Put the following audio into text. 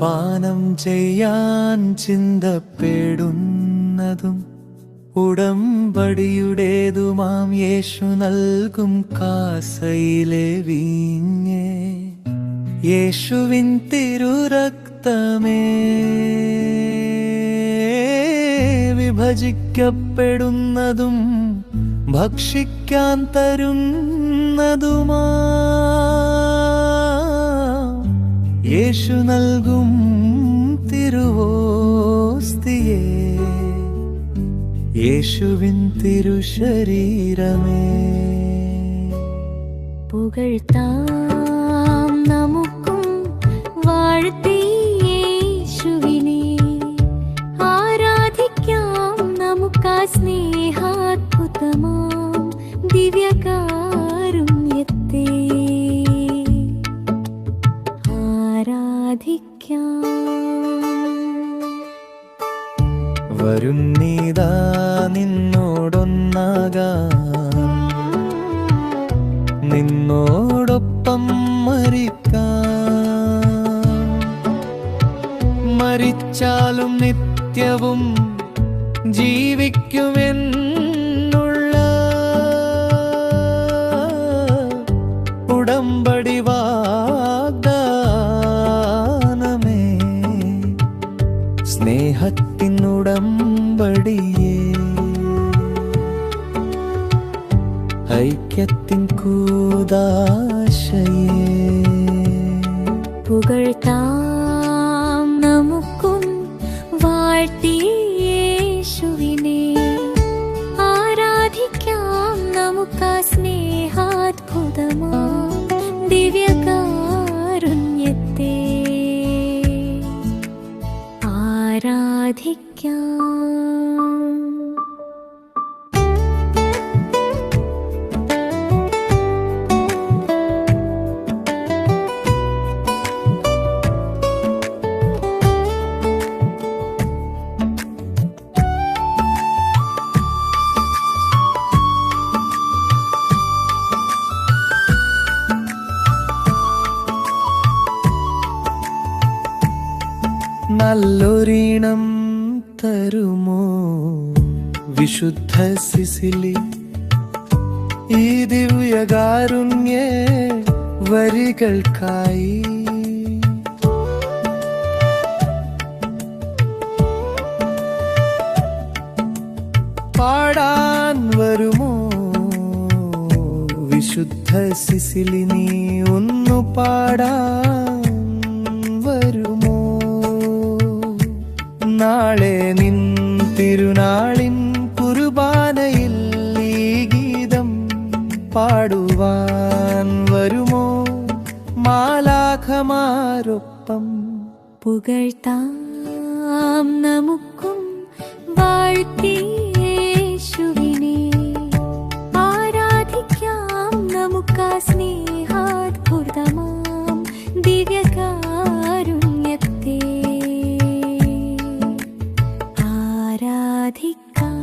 പാനം ചെയ്യാൻ ചിന്തപ്പെടുന്നതും ഉടമ്പടിയുടേതുമാം യേശു നൽകും കാസയിലെ വീഞ്ഞേ. യേശുവിൻ തിരുരക്തമേ വിഭജിക്കപ്പെടുന്നതും ഭക്ഷിക്കാൻ തരുന്നതുമാ. യേശു നൽകും തിരുവോസ്തിയേ യേശുവിൻ തിരുശരീരമേ. പുകഴ്ത്താം നമുക്കും വാഴ്ത്തി യേശുവിനെ. ആരാധിക്കാം നമുക്കാ സ്നേഹാത്ഭുതമാം ദിവ്യകാരുണ്യത്തെ. ആരാധിക്കാം വരുന്നീതാ നിന്നോടൊന്നാകാം. നിന്നോടൊപ്പം മരിക്കാം. മരിച്ചാലും നിത്യവും ജീവിക്കുമെന്നുള്ള സ്നേഹത്തിനുടമ്പടിയേ. ഐക്യത്തിൻ കൂതാശയേ. ആരാധിക്കാം നല്ലൊരീണം തരുമോ? വിശുദ്ധ സിസിലി ഈ ദിവ്യകാരുണ്യ വരികൾക്കായി. പാടാൻ വരുമോ? വിശുദ്ധ സിസിലി നീ ഒന്നു പാടാൻ നാളെ നിൻ തിരുനാളിൻ കുർബാനയിൽ ഈ ഗീതം പാടുവാൻ വരുമോ? മാലാഖമാരൊപ്പം പുകഴ്ത്താം നമുക്കും ที่การ